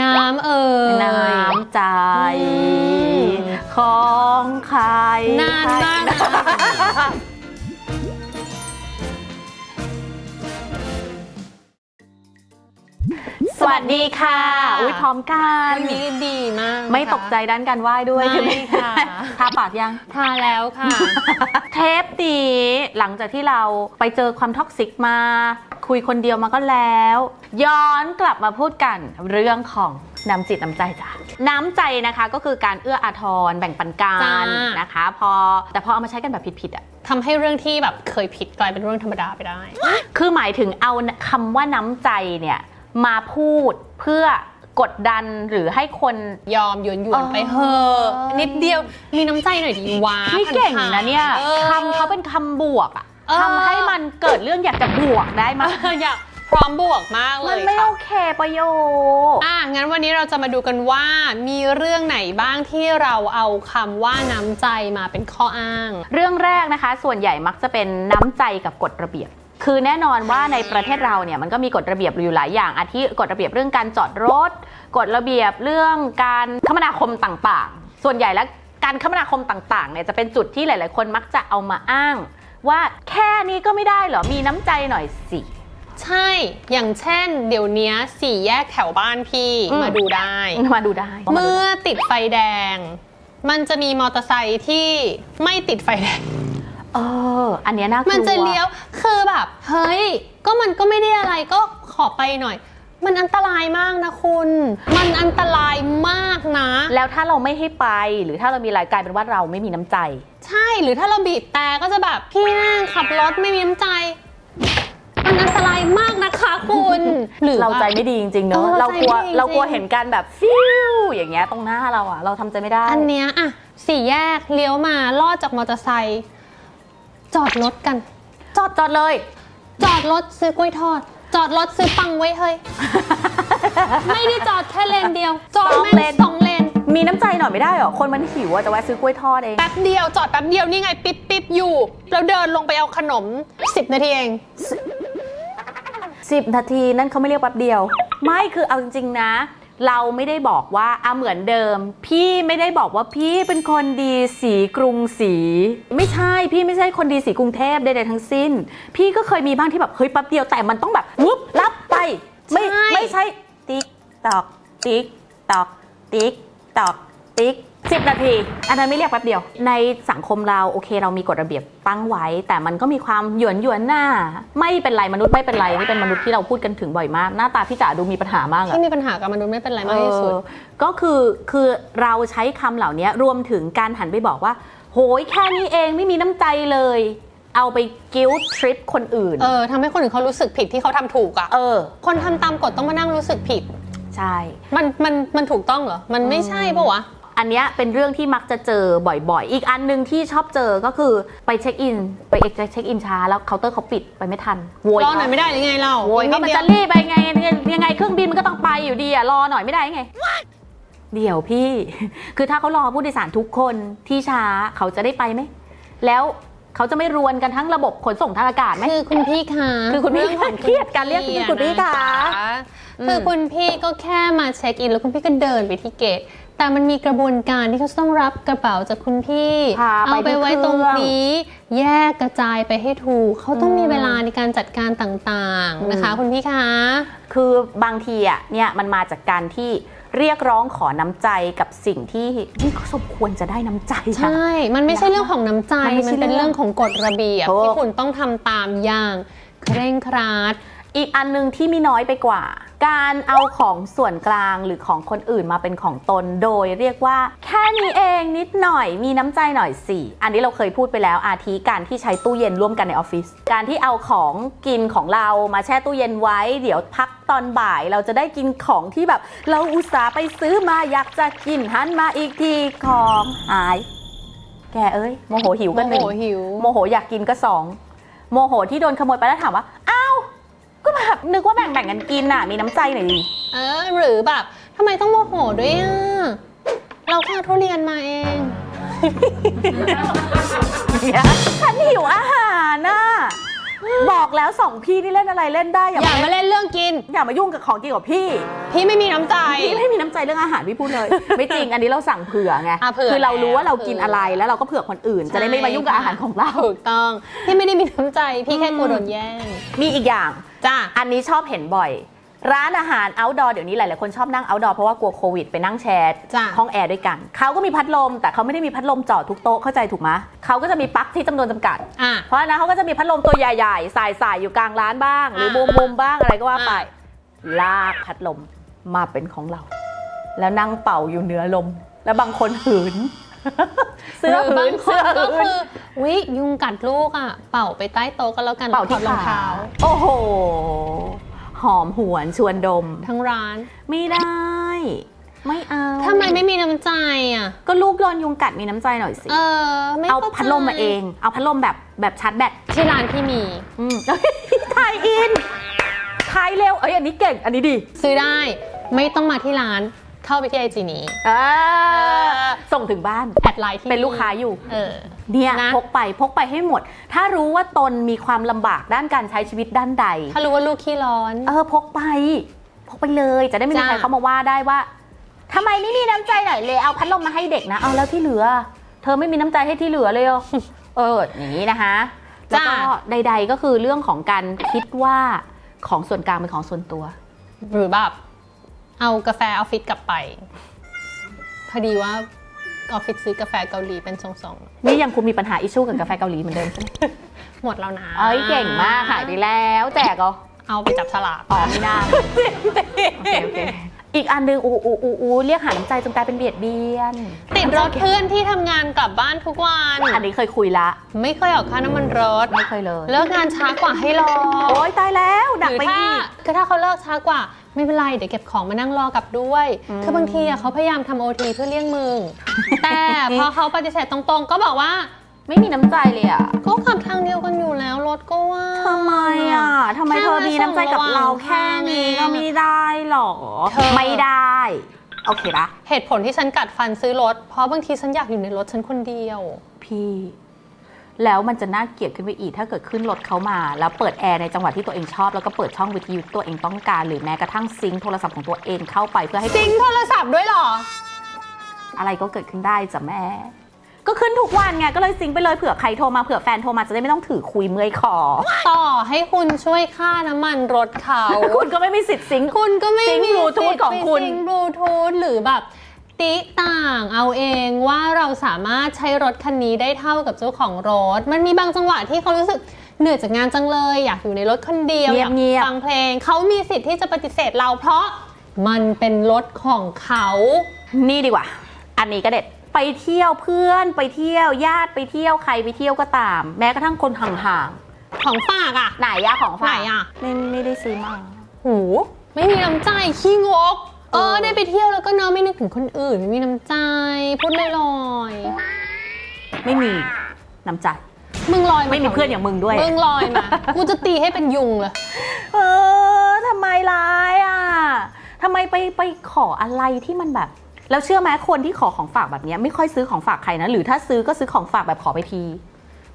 น้ำเอ่ยน้ำใจอืมของใครนานมากนะ วัสดีค่ะอุ้ยพร้อมกันวันนี้ดีมากไม่ตกใจด้านการไหว้ด้วยไม่ใช่ไหมค่ะทาปากยังทาแล้วค่ะ เทปนี้หลังจากที่เราไปเจอความท็อกซิกมา คุยคนเดียวมาก็แล้ว ย้อนกลับมาพูดกันเรื่องของน้ำจิตน้ำใจจ้ะน้ำใจนะคะก็คือการเอื้ออาทรแบ่งปันกัจ้านนะคะ พอแต่พอเอามาใช้กันแบบผิดๆอะทำให้เรื่องที่แบบเคยผิดกลายเป็นเรื่องธรรมดาไปได้ คือหมายถึงเอาคำว่าน้ำใจเนี่ย มาพูดเพื่อกดดันหรือให้คน ยอมหยวนหยวนๆไปเออเถอะนิดเดียวมีน้ำใจหน่อยดีวะพี่เก่งนะเนี่ยออ คำเขาเป็นคำบวกอะเออ ทำให้มันเกิดเรื่องอยากจะบวกได้มั้ยเอออยากพร้อมบวกมากเลมันยไม่ค่ะ โอเคประโยค อะงั้นวันนี้เราจะมาดูกันว่ามีเรื่องไหนบ้างที่เราเอาคำว่าน้ำใจมาเป็นข้ออ้าง เรื่องแรกนะคะ ส่วนใหญ่มักจะเป็นน้ำใจกับกฎระเบียบ คือแน่นอนว่าในประเทศเราเนี่ยมันก็มีกฎระเบียบอยู่หลายอย่าง อาทิกฎระเบียบเรื่องการจอดรถ กฎระเบียบเรื่องการคมนาคมต่างๆ ส่วนใหญ่แล้วการคมนาคมต่างๆเนี่ยจะเป็นจุดที่หลาย ๆ คนมักจะเอามาอ้าง ว่าแค่นี้ก็ไม่ได้เหรอมีน้ำใจหน่อยสิใช่ อย่างเช่น เดี๋ยวนี้สี่แยกแถวบ้านพี่อืมมาดูได้ มาดูได้ เมื่อติดไฟแดง มันจะมีมอเตอร์ไซค์ที่ไม่ติดไฟแดง เออ อันเนี้ยน่ากลัว มันจะเลี้ยว คือแบบ เฮ้ย ก็มันก็ไม่ได้อะไรก็ขอไปหน่อย มันอันตรายมากนะคุณ มันอันตรายมากนะ แล้วถ้าเราไม่ให้ไปหรือถ้าเรามีรายกลายเป็นว่าเราไม่มีน้ำใจ ใช่ หรือถ้าเราบีบแต่ก็จะแบบพี่นั่งขับรถไม่มีน้ำใจ มันอันตรายมากนะคะคุณ หรือเราใจแบบไม่ดีจริงๆเนอะเออเรากลัวใจไม่ดีจริง เรากลัวเห็นการแบบฟิวอย่างเงี้ยตรงหน้าเราอะเราทำใจไม่ได้ อันเนี้ยอะสี่แยกเลี้ยวมาลอดจากมอเตอร์ไซค์ จอดรถกัน จอดจอดเลย จอดรถซื้อกล้วยทอด จอดรถซื้อปังไว้เฮ้ย ไม่ได้จอดแค่เลนเดียว จอดสองแม่งเลน สองเลน มีน้ำใจหน่อยไม่ได้เหรอ คนมันหิวอะจะแวะซื้อกล้วยทอดเอง แป๊บเดียวจอดแป๊บเดียวนี่ไงปิ๊บปิ๊บอยู่ แล้วเดินลงไปเอาขนม 10 นาทีเอง 10 นาทีนั่นเขาไม่เรียกแป๊บเดียว ไม่คือเอาจริงๆนะ เราไม่ได้บอกว่าอะเหมือนเดิม พี่ไม่ได้บอกว่าพี่เป็นคนดีสีกรุงศรีไม่ใช่พี่ไม่ใช่คนดีสีกรุงเทพใดๆทั้งสิ้น พี่ก็เคยมีบ้างที่แบบเฮ้ยแป๊บเดียวแต่มันต้องแบบวุบรับไปไม่ใช่ ไม่ใช่ติ๊กตอกติ๊กตอกติ๊กตอกติ๊ก สิบนาที อันนั้นไม่เรียกแป๊บเดียว ในสังคมเราโอเคเรามีกฎระเบียบตั้งไว้ แต่มันก็มีความหยวนหยวนๆหน้า ไม่เป็นไรมนุษย์ไม่เป็นไรนี่เป็นมนุษย์ที่เราพูดกันถึงบ่อยมาก หน้าตาพี่จ๋าดูมีปัญหามากอะที่มีปัญหากับมนุษย์ไม่เป็นไรมากที่สุด เออก็คือคือเราใช้คำเหล่านี้รวมถึงการหันไปบอกว่า โหยแค่นี้เองไม่มีน้ำใจเลย เอาไปกิ้วทริปคนอื่น เออทำให้คนอื่นเขารู้สึกผิดที่เขาทำถูกอะเออ คนทำตามกฎต้องมานั่งรู้สึกผิด ใช่ มันมันมันถูกต้องเหรอ มันไม่ใช่ปะวะ อันเนี้ยเป็นเรื่องที่มักจะเจอบ่อยๆ อีกอันหนึ่งที่ชอบเจอก็คือไปเช็คอิน ไปเช็คอินช้าแล้วเคาน์เตอร์เขาปิดไปไม่ทันโวยรอหน่อยไม่ได้หรือไงเราโวยเขาดมันดีวจะรีบไปไงยังไงเครื่องบินมันก็ต้องไปอยู่ดีอะรอหน่อยไม่ได้ไงเดี๋ยวพี่ คือถ้าเขารอผู้โดยสารทุกคนที่ช้าเขาจะได้ไปไหม แล้วเขาจะไม่รวนกันทั้งระบบขนส่งทางอากาศไหมคือคุณพี่คะคือคุณพี่รื่องของเครียดการเรียกคือคุณพี่คะอืมคือคุณพี่ก็แค่มาเช็คอินแล้วคุณพี่ก็เดินไปที่เกต แต่มันมีกระบวนการที่เขาต้องรับกระเป๋าจากคุณพี่ พาไปเอาไปไว้ที่เครื่องตรงนี้ แยกกระจายไปให้ถูก เขาต้องมีเวลาในการจัดการต่างๆนะคะ คุณพี่คะ คือบางทีอะเนี่ยมันมาจากการที่เรียกร้องขอน้ำใจกับสิ่งที่นี่เขาสมควรจะได้น้ำใจนะ ใช่ มันไม่ใช่เรื่องของน้ำใจ มันไม่ใช่มันเป็นเรื่เรื่อองงของกฎระเบียบ ถูกที่คุณต้องทำตามอย่างเคร่งครัด อีกอันหนึงที่มีน้อยไปกว่า การเอาของส่วนกลางหรือของคนอื่นมาเป็นของตน โดยเรียกว่า แค่นี้เองนิดหน่อยมีน้ำใจหน่อยสิอันนี้เราเคยพูดไปแล้วอาทิการที่ใช้ตู้เย็นร่วมกันในออฟฟิศการที่เอาของกินของเรามาแช่ตู้เย็นไว้ เดี๋ยวพักตอนบ่ายเราจะได้กินของที่แบบ เราอุตส่าห์ไปซื้อมาอยากจะกินหันมาอีกทีของหาย แกเอ้ยโมโหหิวกันหนึ่งโมโหหิวโมโหอยากกินก็สองโมโหที่โดนขโมยไปแล้วถามว่าอ้าว ก็แบบนึกว่าแบ่งแบ่งๆกันกินน่ะ มีน้ำใจหน่อยดิเออหรือแบบทำไมต้องโมโหด้วยอะเราแค่เอาทุเรียนมาเองเนี่ยฉันหิวอาหารน่ะบอกแล้วสองพี่นี่เล่นอะไรเล่นได้อย่าอย่ามามาเล่นเรื่องกิน อย่ามายุ่งกับของกินกับพี่พี่ไม่มีน้ำใจ พี่ไม่มีน้ำใจเรื่องอาหารพี่พูดเลย ไม่จริงอันนี้เราสั่งเผื่อไงอะเผื่อคือเรารู้ว่าเรากินเผื่อออะไรแล้วเราก็เผื่อคนอื่น จะได้ไม่มายุ่งกับอาหารของเรา ถูกต้อง พี่ไม่ได้มีน้ำใจ พี่แค่กลัวโดนแย่ง มีอีกอย่าง จ้าอันนี้ชอบเห็นบ่อย ร้านอาหาร outdoor เดี๋ยวนี้หลาย ๆ คนชอบนั่ง outdoor เพราะว่ากลัวโควิดไปนั่งแชร์จ้ะ ห้องแอร์ด้วยกัน เขาก็มีพัดลม แต่เขาไม่ได้มีพัดลมเจาะทุกโต๊ะเข้าใจถูกไหมเขาก็จะมีปลั๊กที่จำนวนจำกัด อะ เพราะฉะนั้นเขาก็จะมีพัดลมตัวใหญ่ๆ สายสายๆอยู่กลางร้านบ้าง หรือมุมอ่ามุมๆบ้างอะไรก็ว่าไป อ่าลากพัดลมมาเป็นของเรา แล้วนั่งเป่าอยู่เหนือลม แล้วบางคนหืน เสื้อหรืหืบางนคเสื้นอก็หืคืนอวิยุงกัดลูกอะ เป่าไปใต้โต๊ะก็แล้วกันเป่าที่ถอดรองขาเท้าโอ้โห หอมหวนชวนดม ทั้งร้าน ไม่ได้ ไม่เอาทำไมไม่มีน้ำใจอะ ก็ลูกโดนยุงกัดมีน้ำใจหน่อยสิเออไม่เอาข้ใจพัดลมมาเอง เอาพัดลมแบบแบบชาร์จแบตที่ร้านพี่มีอืมทายอินทายเร็วเอ้ยอันนี้เก่งอันนี้ดี ซื้อได้ไม่ต้องมาที่ร้าน เข้าไปที่ไอจีนี้อ่าส่งถึงบ้าน แอดไลน์ที่เป็นลูกค้าอยู่ เออ เนี่ยนะ พกไปพกไปให้หมด ถ้ารู้ว่าตนมีความลำบากด้านการใช้ชีวิตด้านใด ถ้ารู้ว่าลูกขี้ร้อน เออพกไป พกไปเลยจะได้ไม่มีจ้ะ ใครเข้ามาว่าได้ว่าทำไมไม่มีน้ำใจหน่อยเลยเอาพัดลมมาให้เด็กนะเอาแล้วที่เหลือ เธอไม่มีน้ำใจให้ที่เหลือเลยเหรอ เอออย่างนี้นะคะแล้วก็ใด ๆก็คือเรื่องของการคิดว่าของส่วนกลางเป็นของส่วนตัว หรือแบบ เอากาแฟออฟฟิศกลับไป พอดีว่าออฟฟิศซื้อกาแฟเกาหลีเป็นทรงนี่ยังคุณมีปัญหาอิชชูกับกาแฟเกาหลีเหมือนเดิมใช่ไหมๆ หมดแล้วนะเอ้ยเก่งมากหายไปแล้วแจกเหรอเอาไปจับฉลากอ๋อไม่น่าโอเคโอเคอีกอันหนึงอูอูอูอูเรียกหาน้ำใจจนกลายเป็นเบียดเบียนติดรถเพื่อนที่ทำงานกลับบ้านทุกวัน อันนี้เคยคุยละ ไม่เคยออกค่าน้ำมันรถ ไม่เคยเลย เลิกงานช้ากว่าให้รอโอ๊ยตายแล้วหนักหรือไปถ้าอีก คือถ้าเขาเลิกช้ากว่า ไม่เป็นไรเดี๋ยวเก็บของมานั่งรอกลับด้วยอืมคือบางทีอะเขาพยายามทำโอทีเพื่อเลี่ยงมึง แต่พอเขาปฏิเสธตรงๆ ก็บอกว่าไม่มีน้ำใจเลยอะก็ขับทางเดียวกันอยู่แล้วรถก็ว่า ทำไมอะทำไมแค่เธอมีน้ำใจกับเราแค่นี้ก็ไม่ได้หรอเธอไม่ได้ โอเคปะเหตุผลที่ฉันกัดฟันซื้อรถ เพราะบางทีฉันอยากอยู่ในรถฉันคนเดียว พี่ แล้วมันจะน่าเกลียดขึ้นไปอีก ถ้าเกิดขึ้นรถเขามา แล้วเปิดแอร์ในจังหวะที่ตัวเองชอบ แล้วก็เปิดช่องวิทยุที่ตัวเองต้องการ หรือแม้กระทั่งซิงค์โทรศัพท์ของตัวเองเข้าไปเพื่อให้จริงโทรศัพท์ด้วยเหรอ อะไรก็เกิดขึ้นได้จ้ะแม่ ก็ขึ้นทุกวันไงก็เลยซิงค์ไปเลยเผื่อใครโทรมาเผื่อแฟนโทรมาจะได้ไม่ต้องถือคุยเมื่อยคอต่อให้คุณช่วยค่าน้ำมันรถเขา คุณก็ไม่มีสิทธิ์ซิงค์คุณก็ไม่ซิงค์มี Bluetooth ของคุณ ซิงบลูทูธหรือแบบ ติต่างเอาเองว่าเราสามารถใช้รถคันนี้ได้เท่ากับเจ้าของรถ มันมีบางจังหวะที่เขารู้สึกเหนื่อยจากงานจังเลย อยากอยู่ในรถคนเดียวเงีอยบยากเงียบฟังเพลง เขามีสิทธิ์ที่จะปฏิเสธเราเพราะมันเป็นรถของเขา นี่ดีกว่า อันนี้ก็เด็ด ไปเที่ยวเพื่อนไปเที่ยวญาติไปเที่ยวใครไปเที่ยวก็ตาม แม้กระทั่งคนห่างของฝากอะ ๆ ไหนอะของฝากไหนอะ ไม่ไม่ได้ซื้อมา หู ไม่มีน้ำใจขี้งกเออได้ไปเที่ยวแล้วก็เนาะไม่นึกถึงคนอื่นไม่มีน้ำใจ พูดลอยๆไม่มีน้ำใจ มึงลอยาไม่มีเพื่อนอย่างมึงด้วย มึงลอยมากูจะตีให้เป็นยุงเลยเออทำไมร้ายอะทำไมไปไปขออะไรที่มันแบบ แล้วเชื่อไหมคนที่ขอของฝากแบบเนี้ยไม่ค่อยซื้อของฝากใครนะ หรือถ้าซื้อก็ซื้อของฝากแบบขอไปที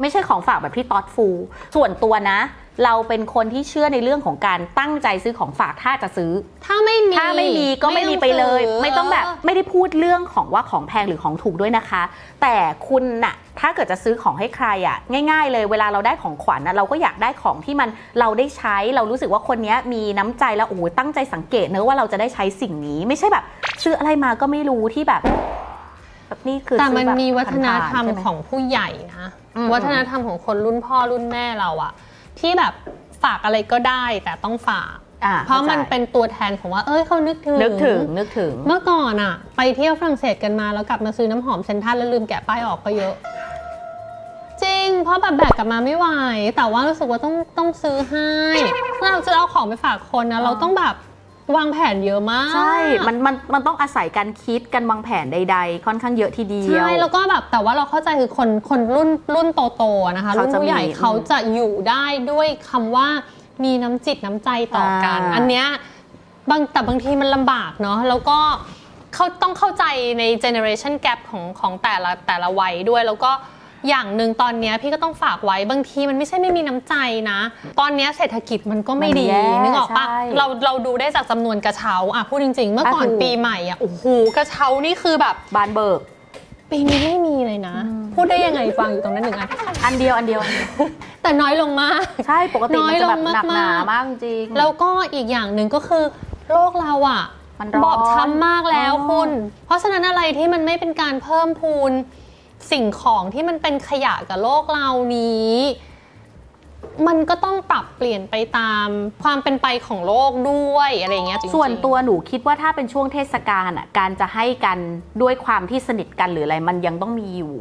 ไม่ใช่ของฝากแบบที่ตอดฟู ส่วนตัวนะ เราเป็นคนที่เชื่อในเรื่องของการตั้งใจซื้อของฝากถ้าจะซื้อ ถ้าไม่มีถ้าไม่มีก็ไม่มีไปเลยซื้ไม่ต้องแบบไม่ได้พูดเรื่องของว่าของแพงหรือของถูกด้วยนะคะ แต่คุณน่ะถ้าเกิดจะซื้อของให้ใครอะง่าย ๆ เลยเวลาเราได้ของขวัญนะเราก็อยากได้ของที่มันเราได้ใช้ เรารู้สึกว่าคนเนี้ยมีน้ำใจแล้วโอ้โหตั้งใจสังเกตเนอะว่าเราจะได้ใช้สิ่งนี้ ไม่ใช่แบบ ซื้ออะไรมาก็ไม่รู้ที่แบบแบบนี่คือแต่ซื้อมันแบบมีวัฒนธรรมผ่านๆใช่ไหของผู้ใหญ่นะอืมวัฒนธรรมของคนรุ่นพ่อรุ่นแม่เราอะ ที่แบบฝากอะไรก็ได้แต่ต้องฝาก อ่เพราะมันข้ใจเป็นตัวแทนของว่า เอ้ยเขานึกถึงนึกถึงนึกถึง เมื่อก่อนอะไปเที่ยวฝรั่งเศสกันมาแล้วกลับมาซื้อน้ำหอมเซนทรัลแล้วลืมแกะป้ายออกก็เยอะ จริง เพราะแบบแบกกลับมาไม่ไหวแต่ว่ารู้สึกว่าต้องต้องซื้อให้ถ้าเราจะเอาของไปฝากคนนะเราต้องแบบ วางแผนเยอะมาก ใช่ มันมันมันต้องอาศัยการคิดการวางแผนใด ๆ ค่อนข้างเยอะทีเดียว ใช่ แล้วก็แบบแต่ว่าเราเข้าใจคือคนคนรุ่นรุ่นโตๆอะนะคะเขารุ่นจะผู้ใหญ่มีเขาจะอยู่ได้ด้วยคำว่ามีน้ำจิตน้ำใจต่อกันอ่าอันเนี้ยบางแต่บางทีมันลำบากเนาะแล้วก็เขาต้องเข้าใจใน generation gap ของของแต่ละแต่ละวัยด้วยแล้วก็ อย่างหนึ่งตอนเนี้ยพี่ก็ต้องฝากไว้บางทีมันไม่ใช่ไม่มีน้ำใจนะ ตอนเนี้ยเศรษฐกิจมันก็ไม่ดีมันแย่นึกออกปะใช่เราเราดูได้จากจำนวนกระเช้าอะพูดจริง ๆ เมื่อก่อนอะถูกปีใหม่อะโอ้โหกระเช้านี่คือแบบบานเบิกปีนี้ไม่มีเลยนะอืมพูดได้ยังไงฟังอยู่ตรงนั้นหนึ่งอันอันเดียวอันเดียว แต่น้อยลงมาก ใช่ปกติมันจะแบบน้อยลงหนักหนามากๆมากจริงแล้วก็อีกอย่างหนึ่งก็คือโลกเราอะมันร้อนบอบช้ำมากแล้วอ๋อคุณ เพราะฉะนั้นอะไรที่มันไม่เป็นการเพิ่มพูน สิ่งของที่มันเป็นขยะกับโลกเรานี้ มันก็ต้องปรับเปลี่ยนไปตามความเป็นไปของโลกด้วยอะไรอย่างเงี้ยจริงๆ ส่วนตัวหนูคิดว่าถ้าเป็นช่วงเทศกาลอะการจะให้กันด้วยความที่สนิทกันหรืออะไรมันยังต้องมีอยู่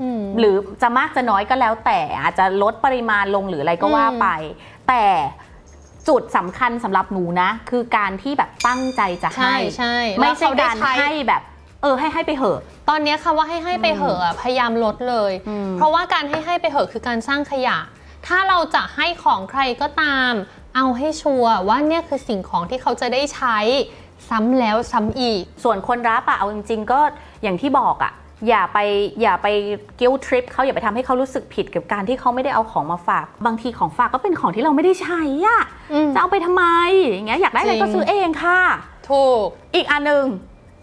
อืม หรือจะมากจะน้อยก็แล้วแต่อาจจะลดปริมาณลงหรืออะไรก็ว่าอืมไป แต่จุดสำคัญสำหรับหนูนะ คือการที่แบบตั้งใจจะใช่ให้ ใช่ไม่แล้วใช่เขด้การช้ ให้แบบ เออให้ให้ไปเหอะ ตอนเนี้ยคำว่าให้ให้ไปเหอะอะพยายามลดเลย อืม เพราะว่าการให้ให้ไปเหอะคือการสร้างขยะ ถ้าเราจะให้ของใครก็ตาม เอาให้ชัวร์ว่าเนี่ยคือสิ่งของที่เขาจะได้ใช้ซ้ำแล้วซ้ำอีก ส่วนคนรับอะเอาจริง ๆ ก็อย่างที่บอกอะอย่าไปอย่าไปกิ้วทริปเขาอย่าไปทำให้เขารู้สึกผิดกับการที่เขาไม่ได้เอาของมาฝาก บางทีของฝากก็เป็นของที่เราไม่ได้ใช้อะอืมจะเอาไปทำไมอย่างเงี้ยอยากได้อะไรจริงก็ซื้อเองค่ะ ถูก อีกอันหนึ่ง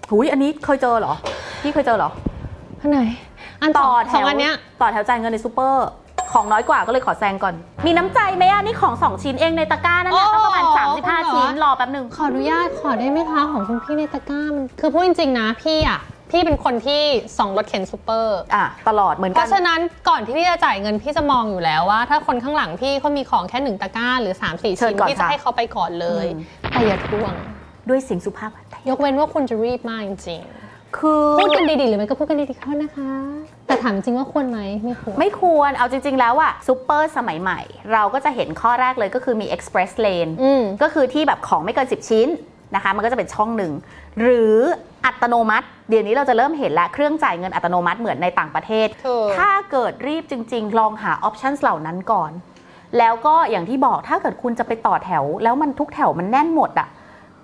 หุยอันนี้เคยเจอเหรอ พี่เคยเจอเหรอ อันไหน อันต่ต่ออสแถองวอันเนี้ย ต่อแถวจ่ายเงินในซูเปอร์ ของน้อยกว่าก็เลยขอแซงก่อน มีน้ำใจไหมอะนี่ของ 2 ชิ้นเองในตะกร้านั่นแหละโอ้ก็ประมาณคุณเหรอ35ชิ้น รอแป๊บหนึงขออนุญาตขอได้ไหมคะของคุณพี่ในตะกร้ามันคือพูดจริงๆนะพี่อะพี่เป็นคนที่ส่องรถเข็นซูเปอร์อะ ตลอดเหมือนเพกัน ราะฉะนั้นก่อนที่พี่จะจ่ายเงินพี่จะมองอยู่แล้วว่า ถ้าคนข้างหลังพี่เขามีของแค่หนึ่งตะกร้าหรือ3ามสี่เชิชิ้ญนก่อนพี่จะค่ะให้เขาไปก่อนเลย อืม แต่อย่าทวง ด้วยเสียงสุภาพ ยกเว้นว่าคุณจะรีบมากจริงคือๆพูดกันดีๆหรือไม่ก็พูดกันดีๆเขานะคะ แต่ถามจริงว่าควรไหมไม่ควร ไม่ควรเอาจริง ๆ แล้วอะซูเปอร์สมัยใหม่ เราก็จะเห็นข้อแรกเลยก็คือมี express lane อืม ก็คือที่แบบของไม่เกิน 10 ชิ้นนะคะ มันก็จะเป็นช่องหนึ่ง หรืออัตโนมัติ เดี๋ยวนี้เราจะเริ่มเห็นละเครื่องจ่ายเงินอัตโนมัติเหมือนในต่างประเทศ ถูก ถ้าเกิดรีบจริง ๆ ลองหาออปชันเหล่านั้นก่อน แล้วก็อย่างที่บอกถ้าเกิดคุณจะไปต่อแถว แล้วมันทุกแถวมันแน่นหมดอะ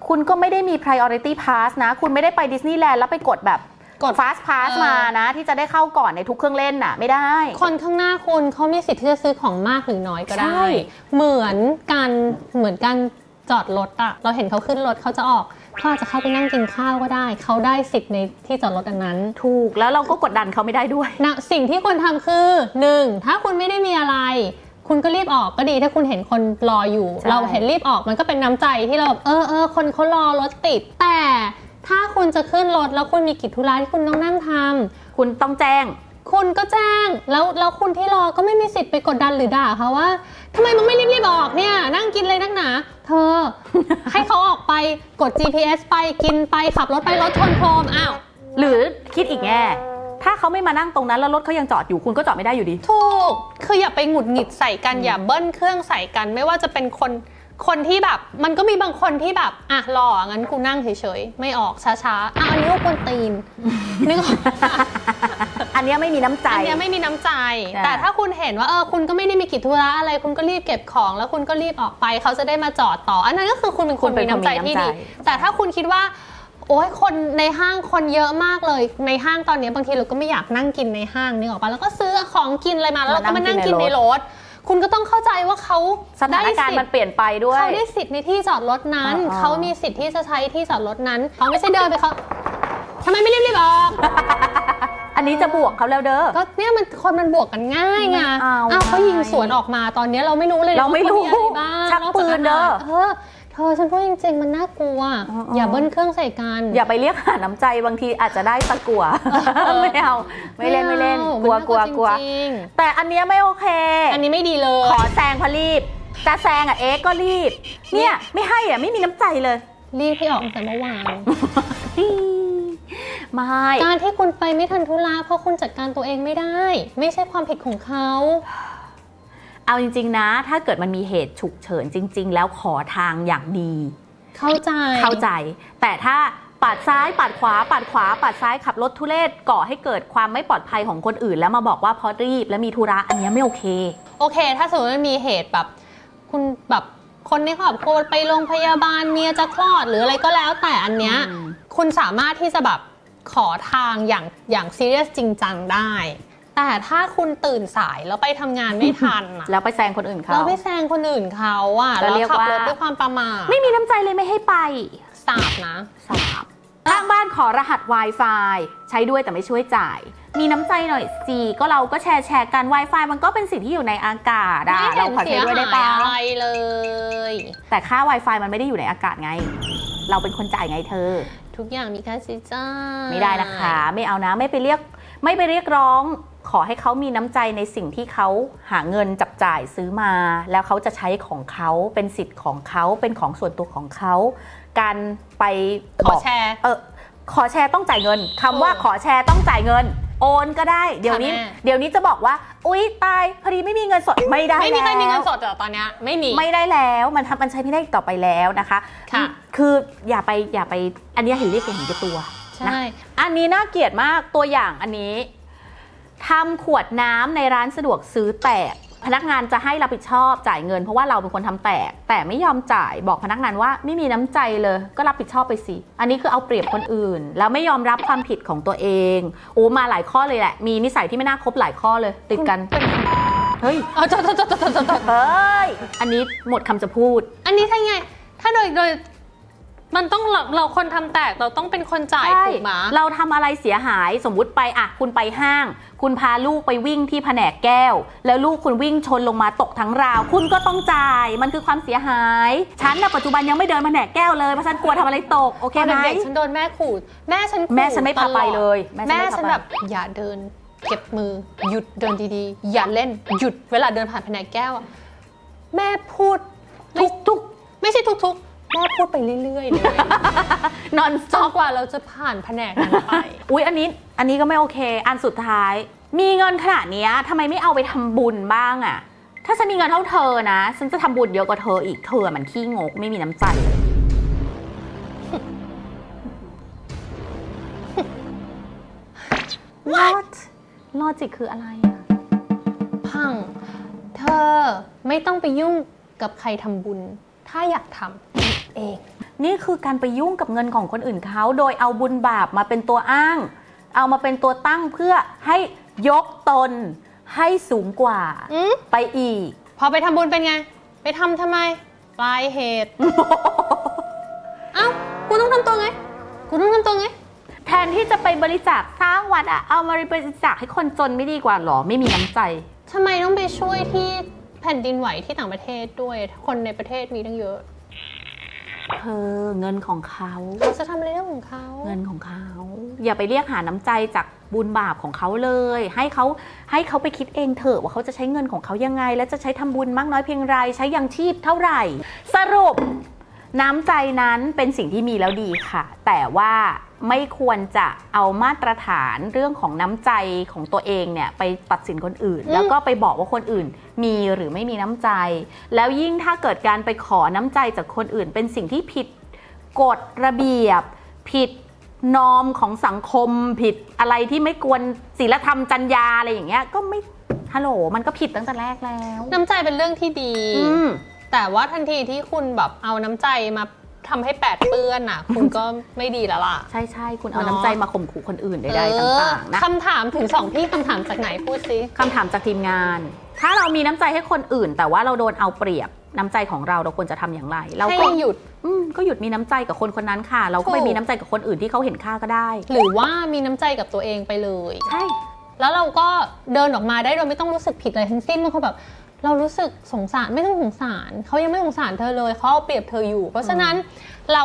คุณก็ไม่ได้มี priority pass นะ คุณไม่ได้ไปดิสนีย์แลนด์แล้วไปกดแบบกด fast pass เออมานะ ที่จะได้เข้าก่อนในทุกเครื่องเล่นน่ะ ไม่ได้ คนข้างหน้าคุณเขามีสิทธิ์ที่จะซื้อของมากหรือน้อยก็ใช่ ได้ เหมือนการเหมือนการจอดรถอะเราเห็นเขาขึ้นรถเขาจะออกเขาอาจจะเข้าไปนั่งกินข้าวก็ได้ เขาได้สิทธิ์ในที่จอดรถอันนั้น ถูกแล้วเราก็กดดันเขาไม่ได้ด้วย นะสิ่งที่ควรทำคือ 1. ถ้าคุณไม่ได้มีอะไร คุณก็รีบออกก็ดีถ้าคุณเห็นคนรออยู่ ใช่ เราเห็นรีบออกมันก็เป็นน้ำใจที่เราแบบเออเออคนเขารอรถติด แต่ถ้าคุณจะขึ้นรถแล้วคุณมีกิจธุระที่คุณต้องนั่งทำคุณต้องแจ้ง คุณก็แจ้งแล้วแล้วคุณที่รอก็ไม่มีสิทธิ์ไปกดดันหรือด่าเขาว่าทำไมมึงไม่รีบๆออกเนี่ย นั่งกินเลยนักหนาเธอ ให้เขาออกไปกด GPS ไปกินไปขับรถไปรถชนโครมอ้าว หรือคิดอีกแง่ ถ้าเขาไม่มานั่งตรงนั้นแล้วรถเขายังจอดอยู่คุณก็จอดไม่ได้อยู่ดี ถูก คืออย่าไปหงุดหงิดใส่กันอย่าเบิ้ลเครื่องใส่กัน ไม่ว่าจะเป็นคนคนที่แบบ มันก็มีบางคนที่แบบอะรองั้นกูนั่งเฉยๆไม่ออกช้าๆอะอันนี้ก็ควรตีนนึกออกปะอันเนี้ยไม่มีน้ำใจ อันเนี้ยไม่มีน้ำใจ ใช่ แต่ถ้าคุณเห็นว่าเออคุณก็ไม่ได้มีกิจธุระอะไร คุณก็รีบเก็บของ แล้วคุณก็รีบออกไปเขาจะได้มาจอดต่อ อันนั้นก็คือคุณเป็นคนมีน้ำใจที่ดี แต่ถ้าคุณคิดว่า โอ้ยคนในห้างคนเยอะมากเลยในห้างตอนนี้บางทีเราก็ไม่อยากนั่งกินในห้างนึกออกปะแล้วก็ซื้อของกินอะไรมาแล้วเราก็มานั่งกินในรถ คุณก็ต้องเข้าใจว่าเขาสถานการณ์มันเปลี่ยนไปด้วยเขาได้สิทธิ์ในที่จอดรถนั้นอ๋อเขามีสิทธิ์ที่จะใช้ที่จอดรถนั้นเขาไม่ใช่เดินไปเขาทำไมไม่รีบๆออกอันนี้จะบวกเขาแล้วเด้อ ก็เนี่ยมันคนมันบวกกันง่ายไงไม่เอาวเขายิงสวนออกมาตอนเนี้ยเราไม่รู้เลยนะเราไม่รู้ว่ขอะบ้างชักปืนเด้อ เออเธอฉันพูดจริง ๆ มันน่ากลัว อ๋ออ๋ออ อย่าเบิ้ลเครื่องใส่กันอย่าไปเรียกหาน้ำใจบางทีอาจจะได้ตะกัวไม่เอาไม่เล่นไม่เล่นอากลัวกลัวมันน่ากลัวจริงแต่อันเนี้ยไม่โอเค ๆอันนี้ไม่ดีเลย ขอแซงเพอรีบจะแซงอะเอ๊ะก็รีบ เนี่ยไม่ให้อะไม่มีน้ำใจเลย รีบให้ออกตั้งแต่เมื่อวานไม่ การที่คุณไปไม่ทันธุระเพราะคุณจัดการตัวเองไม่ได้ ไม่ใช่ความผิดของเขา เอาจริง ๆ นะ ถ้าเกิดมันมีเหตุฉุกเฉินจริง ๆ แล้วขอทางอย่างดี เข้าใจเข้าใจ แต่ถ้าปัดซ้ายปัดขวาปัดขวาปัดซ้ายขับรถทุเรศก่อให้เกิดความไม่ปลอดภัยของคนอื่น แล้วมาบอกว่าเพราะรีบและมีธุระอันเนี้ยไม่โอเค โอเค ถ้าสมมติมันมีเหตุแบบ คุณแบบคนในครอบครัวไปโรงพยาบาลเมียจะคลอดหรืออะไรก็แล้วแต่อันเนี้ยอืม คุณสามารถที่จะแบบขอทางอย่างอย่างซีเรียสจริงจังได้ แต่ถ้าคุณตื่นสายแล้วไปทำงานไม่ทันอะแล้วไปแซงคนอื่นเขา เราไปแซงคนอื่นเขาอะเราแล้วเรียกขับว่า รถด้วยความประมาทไม่มีน้ำใจเลยไม่ให้ไปสาบนะ สามข้างบ้านขอรหัส Wi-Fi ใช้ด้วยแต่ไม่ช่วยจ่าย มีน้ำใจหน่อยสิก็เราก็แชร์แชร์กัน Wi-Fi มันก็เป็นสิ่งที่อยู่ในอากาศอะไม่เราเห็นขอเสีใช้ยด้วยได้หายปะอะไรเลย แต่ค่า Wi-Fi มันไม่ได้อยู่ในอากาศไง เราเป็นคนจ่ายไงเธอ ทุกอย่างมีค่าใช้จ่ายไม่ได้นะคะ ไม่เอานะไม่ไปเรียกไม่ไปเรียกร้องข อให้เขามีน้ำใจในสิ่งที่เขาหาเงินจับจ่ายซื้อมา แล้วเขาจะใช้ของเขาเป็นสิทธิ์ของเขาเป็นของส่วนตัวของเขา การไปขอบกแชร์เออขอแชร์ต้องจ่ายเงินคำว่าเออขอแชร์ต้องจ่ายเงิน โอนก็ได้ เดี๋ยวนี้ค่ะแม่เดี๋ยวนี้จะบอกว่า อุ๊ยตายพอดีไม่มีเงินสดไม่ได้ไม่มีใครมีเงินแล้วสดเหรอตอนเนี้ยไม่มีไม่ได้แล้วมันทำมันใช้ไม่ได้อีกต่อไปแล้วนะคะค่ะคืออย่าไปอย่าไปอันนี้เห็นเรียกเห็นแก่ตัวใช่อันนี้น่าเกลียดมากตัวอย่างอันนี้ ทำขวดน้ำในร้านสะดวกซื้อแตก พนักงานจะให้รับผิดชอบจ่ายเงินเพราะว่าเราเป็นคนทำแตก แต่ไม่ยอมจ่ายบอกพนักงานว่าไม่มีน้ำใจเลย ก็รับผิดชอบไปสิอันนี้คือเอาเปรียบคนอื่น แล้วไม่ยอมรับความผิดของตัวเองโอ้มาหลายข้อเลยแหละ มีนิสัยที่ไม่น่าคบหลายข้อเลย ติดกันเฮ้ยเอาจดจดจดจดจดจดเฮ้ยอันนี้หมดคำจะพูด อันนี้ถ้าไง ถ้าโดยโดย มันต้องเราเราคนทำแตกเราต้องเป็นคนจ่ายใช่ถูกไหม เราทำอะไรเสียหายสมมุติไปอะคุณไปห้าง คุณพาลูกไปวิ่งที่แผนกแก้ว แล้วลูกคุณวิ่งชนลงมาตกทั้งราว คุณก็ต้องจ่ายมันคือความเสียหาย ฉันนะปัจจุบันยังไม่เดินแผนกแก้วเลยเพราะฉันกลัวทำอะไรตกโอเคตอนไหม เด็กๆฉันโดนแม่ขู่แม่ฉันขู่แม่ฉันไม่พาไปตอดเลยแม่แม่ฉัฉันนไม่พาไป แบบอย่าเดิน เก็บมือหยุดเดินดีๆ อย่าเล่นหยุดเวลาเดินผ่านแผนกแก้วอะแม่พูดทุกทุกไม่ใช่ทุกๆ แม่พูดไปเรื่อยๆเลย นอนจนกว่าเราจะผ่านแผนกนั้นไป อุ๊ย อันนี้อันนี้ก็ไม่โอเค อันสุดท้าย มีเงินขนาดเนี้ยทำไมไม่เอาไปทำบุญบ้างอะถ้าฉันมีเงินเท่าเธอนะ ฉันจะทำบุญเยอะกว่าเธออีกเธอมันขี้งกไม่มีน้ำใจ What ลอจิกคืออะไรอะพัง เธอไม่ต้องไปยุ่งกับใครทำบุญ ถ้าอยากทำ เอง นี่คือการไปยุ่งกับเงินของคนอื่นเขา โดยเอาบุญบาปมาเป็นตัวอ้าง เอามาเป็นตัวตั้งเพื่อให้ยกตนให้สูงกว่าอืม ไปอีก พอไปทำบุญเป็นไง ไปทำทำไม ปลายเหตุ เอ้ากูต้องทำตัวไง กูต้องทำตัวไง แทนที่จะไปบริจาคสร้างวัดอะเอามาบริจาคให้คนจนไม่ดีกว่าหรอ ไม่มีน้ำใจ ทำไมต้องไปช่วยที่แผ่นดินไหวที่ต่างประเทศด้วย คนในประเทศมีตั้งเยอะ เธอเงินของเขาเขาจะทำอะไรเรื่องของเขาเงินของเขา อย่าไปเรียกหาน้ำใจจากบุญบาปของเขาเลย ให้เขาให้เขาไปคิดเองเถอะว่าเขาจะใช้เงินของเขายังไง และจะใช้ทำบุญมากน้อยเพียงไรใช้ยังชีพเท่าไหร่ สรุปน้ำใจนั้นเป็นสิ่งที่มีแล้วดีค่ะ แต่ว่า ไม่ควรจะเอามาตรฐานเรื่องของน้ำใจของตัวเองเนี่ยไปตัดสินคนอื่นอืมแล้วก็ไปบอกว่าคนอื่นมีหรือไม่มีน้ำใจ แล้วยิ่งถ้าเกิดการไปขอน้ำใจจากคนอื่น เป็นสิ่งที่ผิดกฎระเบียบ ผิดนอมของสังคม ผิดอะไรที่ไม่ควรศีลธรรมจรรยาอะไรอย่างเงี้ยก็ไม่ฮัลโหลมันก็ผิดตั้งแต่แรกแล้ว น้ำใจเป็นเรื่องที่ดีอืมแต่ว่าทันทีที่คุณแบบเอาน้ำใจมา ทำให้แปดเปื้อนอะ คุณก็ไม่ดีแล้วล่ะ ใช่ใช่คุณเอาเนาะ น้ำใจมาข่มขู่คนอื่นใดเอๆอต่างๆนะ คำถามถึงสองพี่คำถามจากไหนพูดสิคำถามจากทีมงาน ถ้าเรามีน้ำใจให้คนอื่น แต่ว่าเราโดนเอาเปรียบน้ำใจของเราเราควรจะทำอย่างไร เราให้ก็หยุด อืมก็หยุดมีน้ำใจกับคนคนนั้นค่ะ เราก็ไปถูก มีน้ำใจกับคนอื่นที่เขาเห็นค่าก็ได้ หรือว่ามีน้ำใจกับตัวเองไปเลย ใช่ แล้วเราก็เดินออกมาได้โดยไม่ต้องรู้สึกผิดอะไรทั้งสิ้นบางคนแบบ เรารู้สึกสงสารไม่ต้องสงสารเขายังไม่สงสารเธอเลยเขาเอาเปรียบเธออยู่ เพราะฉะนั้นเรา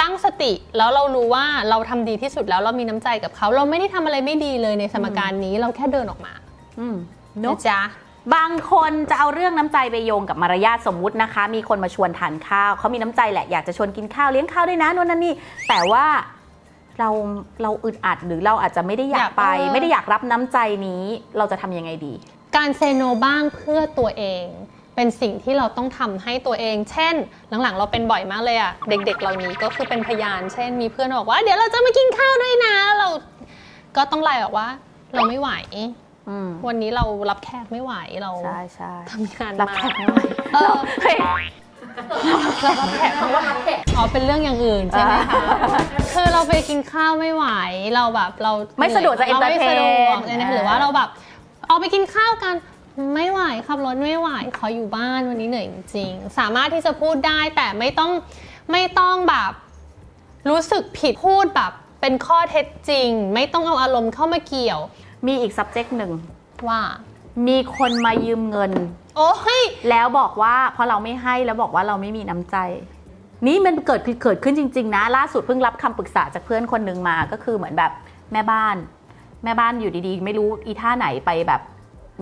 ตั้งสติแล้วเรารู้ว่าเราทำดีที่สุดแล้วเรามีน้ำใจกับเขาเราไม่ได้ทำอะไรไม่ดีเลยในสมการนี้เราแค่เดินออกมาอืมนะจ๊ะบางคนจะเอาเรื่องน้ำใจไปโยงกับมารยาทสมมุตินะคะ มีคนมาชวนทานข้าวเขามีน้ำใจแหละอยากจะชวนกินข้าวเลี้ยงข้าวด้วยนะนู่นนั่นนี่แต่ว่าเราเราอึดอัดหรือเราอาจจะไม่ได้อยากไปอยากเออไม่ได้อยากรับน้ำใจนี้ เราจะทำยังไงดี การเซโนบ้างเพื่อตัวเอง เป็นสิ่งที่เราต้องทำให้ตัวเอง เช่น หลังๆ เราเป็นบ่อยมากเลยอะเด็ก ๆ เหล่านี้ก็คือเป็นพยาน เช่น มีเพื่อนบอกว่า เดี๋ยวเราจะมากินข้าวด้วยนะ เราก็ต้องไลน์บอกว่า เราไม่ไหวอืมวันนี้เรารับแขกไม่ไหวเราใช่ใช่ทำงานรับมาแขกไม่ไหวเออเฮ้ยอ๋อเป็นเรื่องอย่างอื่นใช่ไหมคะคือเราไปกินข้าวไม่ไหวเราแบบเราไม่สะดวกจะเราไม่สะดวก entertain เลยนะหรือว่าเราแบบ ออกไปกินข้าวกันไม่ไหวขับรถไม่ไหวขออยู่บ้านวันนี้เหนื่อยจริงๆสามารถที่จะพูดได้แต่ไม่ต้องไม่ต้องแบบ รู้สึกผิดพูดแบบ เป็นข้อเท็จจริง ไม่ต้องเอาอารมณ์เข้ามาเกี่ยว มีอีก subject หนึ่งว่า มีคนมายืมเงิน โอ้ยแล้วบอกว่าเพราะเราไม่ให้แล้วบอกว่าเราไม่มีน้ำใจ นี่มันเกิดเกิดขึ้นจริง ๆ นะ ล่าสุดเพิ่งรับคำปรึกษาจากเพื่อนคนหนึ่งมาก็คือเหมือนแบบแม่บ้าน แม่บ้านอยู่ดีๆ ไม่รู้อีท่าไหนไปแบบ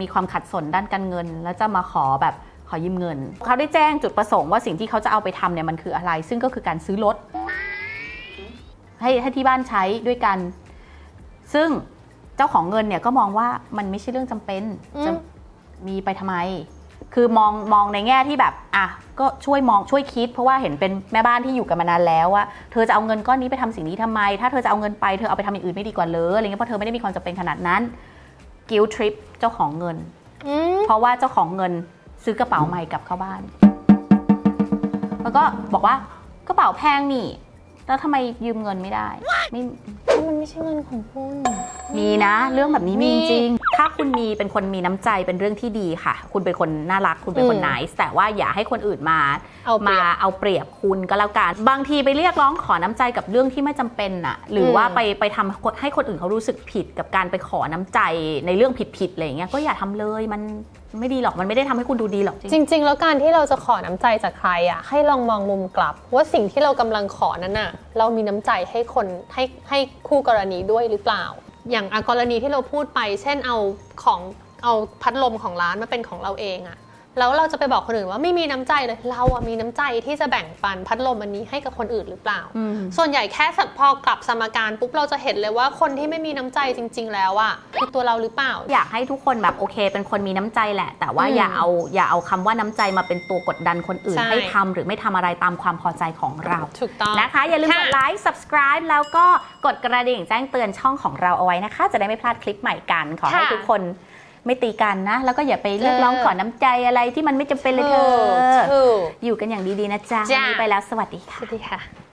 มีความขัดสนด้านการเงิน แล้วจะมาขอแบบขอยืมเงิน เขาได้แจ้งจุดประสงค์ว่าสิ่งที่เขาจะเอาไปทำเนี่ยมันคืออะไร ซึ่งก็คือการซื้อรถให้ให้ที่บ้านใช้ด้วยกัน ซึ่งเจ้าของเงินเนี่ยก็มองว่ามันไม่ใช่เรื่องจำเป็นอืมจะมีไปทำไม คือมองมองในแง่ที่แบบอะก็ช่วยมองช่วยคิด เพราะว่าเห็นเป็นแม่บ้านที่อยู่กันมานานแล้วว่าเธอจะเอาเงินก้อนนี้ไปทำสิ่งนี้ทำไม ถ้าเธอจะเอาเงินไปเธอเอาไปทำอย่างอื่นไม่ดีกว่าเลยอะไรเงี้ยเพราะเธอไม่ได้มีความจำเป็นขนาดนั้นกิลทริปเจ้าของเงินอืมเพราะว่าเจ้าของเงินซื้อกระเป๋าใหม่กลับเข้าบ้าน แล้วก็บอกว่ากระเป๋าแพงนี่แล้วทำไมยืมเงินไม่ได้ไม่ มันไม่ใช่เงินของคุณ มีนะ เรื่องแบบนี้มีมีจริงๆถ้าคุณมีเป็นคนมีน้ำใจเป็นเรื่องที่ดีค่ะ คุณเป็นคนน่ารักคุณเป็นคนอืมไนส์แต่ว่าอย่าให้คนอื่นมาเอาเปรีมายบเอาเปรียบคุณก็แล้วกันบางทีไปเรียกร้องขอน้ำใจกับเรื่องที่ไม่จำเป็นน่ะ หรืออมว่าไปไปทำให้คนอื่นเขารู้สึกผิดกับการไปขอน้ำใจในเรื่องผิดๆอะไรอย่างเงี้ยก็อย่าทำเลยมัน ไม่ดีหรอกมันไม่ได้ทำให้คุณดูดีหรอกจริง ๆ แล้วการที่เราจะขอน้ำใจจากใครอะให้ลองมองมุมกลับ ว่าสิ่งที่เรากำลังขอนั้นอะ เรามีน้ำใจให้คนให้ให้คู่กรณีด้วยหรือเปล่า อย่างอะกรณีที่เราพูดไป เช่นเอาของเอาพัดลมของร้านมาเป็นของเราเองอะ แล้วเราจะไปบอกคนอื่นว่าไม่มีน้ำใจเลยเราอะมีน้ำใจที่จะแบ่งปันพัดลมอันนี้ให้กับคนอื่นหรือเปล่าอืมส่วนใหญ่แค่สักพอกลับสมการปุ๊บเราจะเห็นเลยว่าคนที่ไม่มีน้ำใจจริง ๆ แล้วอะคือตัวเราหรือเปล่า อยากให้ทุกคนแบบโอเค เป็นคนมีน้ำใจแหละ แต่ว่าอืมอย่าเอาอย่าเอาคำว่าน้ำใจมาเป็นตัวกดดันคนอื่นใช่ให้ทำหรือไม่ทำอะไรตามความพอใจของเราถูกต้องนะคะ อย่าลืมกดค่ะไลค์ subscribe แล้วก็กดกระดิ่งแจ้งเตือนช่องของเราเอาไว้นะคะ จะได้ไม่พลาดคลิปใหม่กันขอให้ค่ะทุกคน ไม่ตีกันนะ แล้วก็อย่าไปเรียกร้องเออขอน้ำใจอะไรที่มันไม่จำเป็นเลยเธอถูกอยู่กันอย่างดีๆนะจ๊ะจ้ะวันนี้ไปแล้วสวัสดีสค่ะวัสดีค่ะ